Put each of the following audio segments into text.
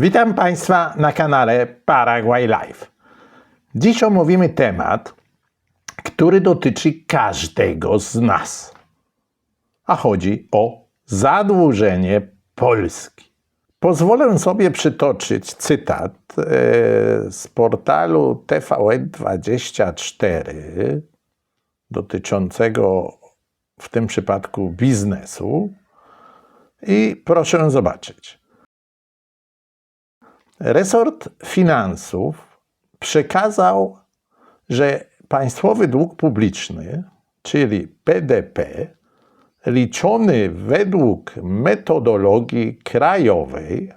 Witam Państwa na kanale Paraguay Live. Dziś omówimy temat, który dotyczy każdego z nas. A chodzi o zadłużenie Polski. Pozwolę sobie przytoczyć cytat e, z portalu TVN24 dotyczącego w tym przypadku biznesu i proszę zobaczyć. Resort Finansów przekazał, że państwowy dług publiczny, czyli PDP, liczony według metodologii krajowej,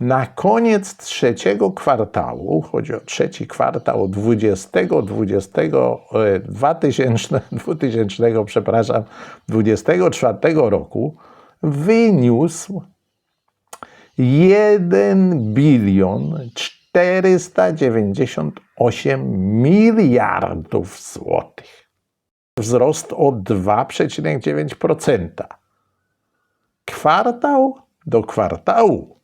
na koniec trzeciego kwartału, chodzi o trzeci kwartał 20, 20, e, 2000, 2000 przepraszam, 24 roku, wyniósł 1 bilion 498 miliardów złotych. Wzrost o 2,9%. Kwartał do kwartału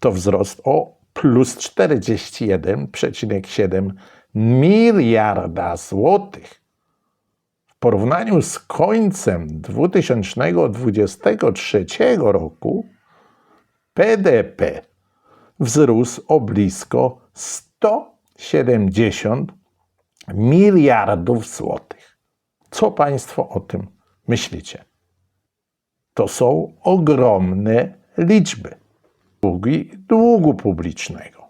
to wzrost o plus 41,7 miliarda złotych. W porównaniu z końcem 2023 roku PDP wzrósł o blisko 170 miliardów złotych. Co Państwo o tym myślicie? To są ogromne liczby długi długu publicznego.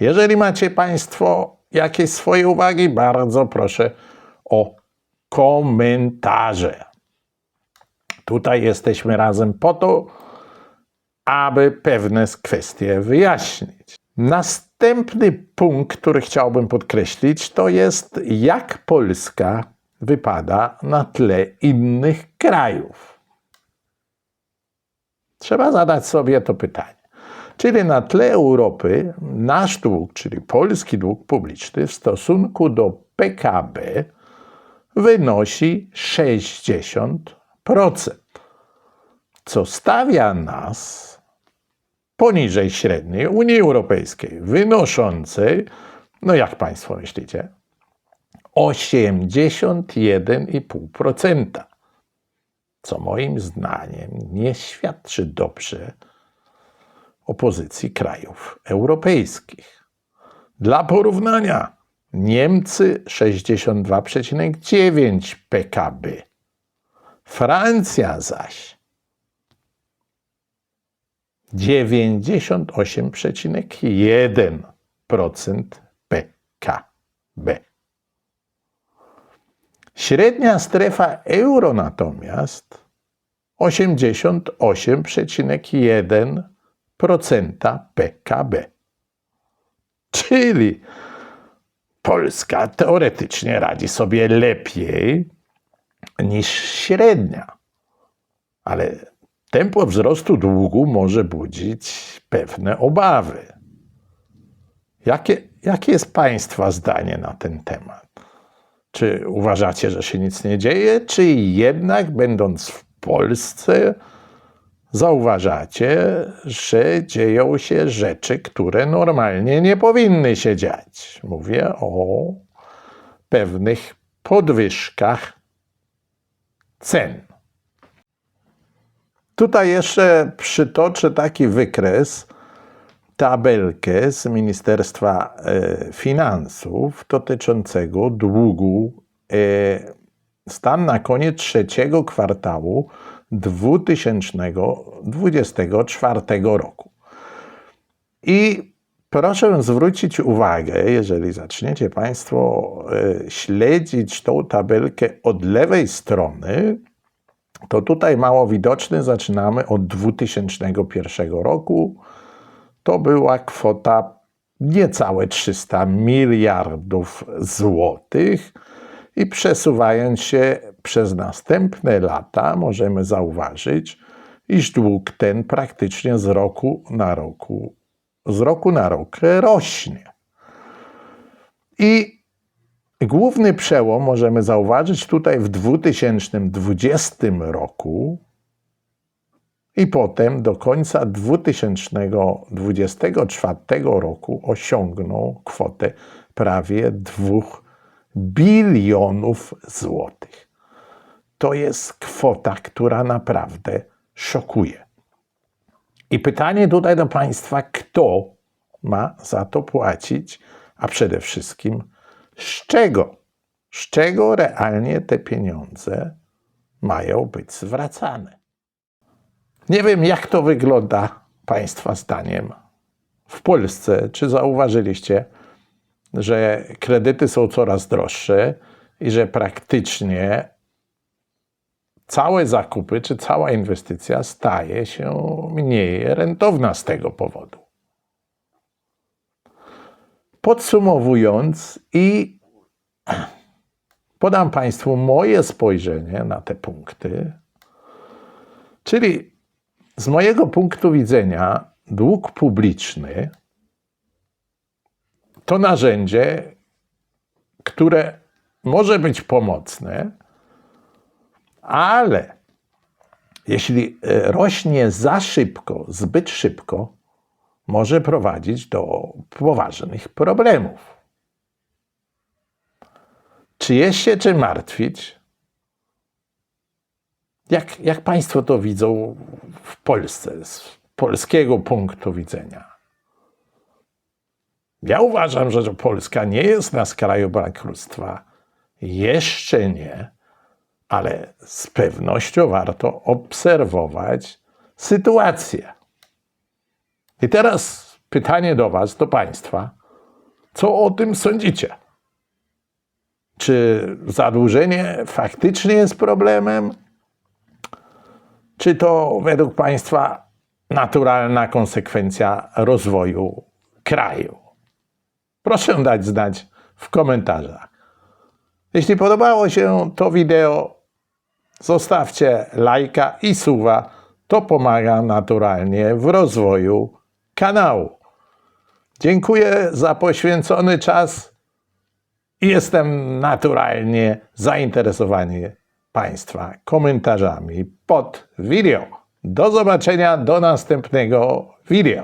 Jeżeli macie Państwo jakieś swoje uwagi, bardzo proszę o komentarze. Tutaj jesteśmy razem po to, aby pewne kwestie wyjaśnić. Następny punkt, który chciałbym podkreślić, to jest jak Polska wypada na tle innych krajów. Trzeba zadać sobie to pytanie. Czyli na tle Europy nasz dług, czyli polski dług publiczny w stosunku do PKB wynosi 60%, co stawia nas poniżej średniej Unii Europejskiej, wynoszącej, no jak Państwo myślicie, 81,5%, co moim zdaniem nie świadczy dobrze o pozycji krajów europejskich. Dla porównania, Niemcy 62,9 PKB, Francja zaś 98,1% PKB. Średnia strefa euro natomiast 88,1% PKB. Czyli Polska teoretycznie radzi sobie lepiej niż średnia. Ale tempo wzrostu długu może budzić pewne obawy. Jakie, jakie jest Państwa zdanie na ten temat? Czy uważacie, że się nic nie dzieje, czy jednak, będąc w Polsce, zauważacie, że dzieją się rzeczy, które normalnie nie powinny się dziać? Mówię o pewnych podwyżkach cen. Tutaj jeszcze przytoczę taki wykres, tabelkę z Ministerstwa e, Finansów dotyczącego długu. E, stan na koniec trzeciego kwartału 2024 roku. I proszę zwrócić uwagę, jeżeli zaczniecie Państwo e, śledzić tą tabelkę od lewej strony, to tutaj mało widoczny zaczynamy od 2001 roku. To była kwota niecałe 300 miliardów złotych i przesuwając się przez następne lata możemy zauważyć, iż dług ten praktycznie z roku na roku, z roku na rok rośnie. I Główny przełom możemy zauważyć tutaj w 2020 roku i potem do końca 2024 roku osiągnął kwotę prawie 2 bilionów złotych. To jest kwota, która naprawdę szokuje. I pytanie tutaj do Państwa, kto ma za to płacić, a przede wszystkim z czego? Z czego realnie te pieniądze mają być zwracane? Nie wiem, jak to wygląda Państwa zdaniem w Polsce. Czy zauważyliście, że kredyty są coraz droższe i że praktycznie całe zakupy czy cała inwestycja staje się mniej rentowna z tego powodu. Podsumowując i podam Państwu moje spojrzenie na te punkty, czyli z mojego punktu widzenia dług publiczny to narzędzie, które może być pomocne, ale jeśli e, rośnie za szybko, zbyt szybko, może prowadzić do poważnych problemów. Czy jest się czym martwić? Jak, jak Państwo to widzą w Polsce, z polskiego punktu widzenia? Ja uważam, że Polska nie jest na skraju bankructwa. Jeszcze nie, ale z pewnością warto obserwować sytuację. I teraz pytanie do Was, do Państwa. Co o tym sądzicie? Czy zadłużenie faktycznie jest problemem? Czy to według Państwa naturalna konsekwencja rozwoju kraju? Proszę dać znać w komentarzach. Jeśli podobało się to wideo, zostawcie lajka i suwa. To pomaga naturalnie w rozwoju kanału. Dziękuję za poświęcony czas i jestem naturalnie zainteresowany Państwa komentarzami pod video. Do zobaczenia do następnego video.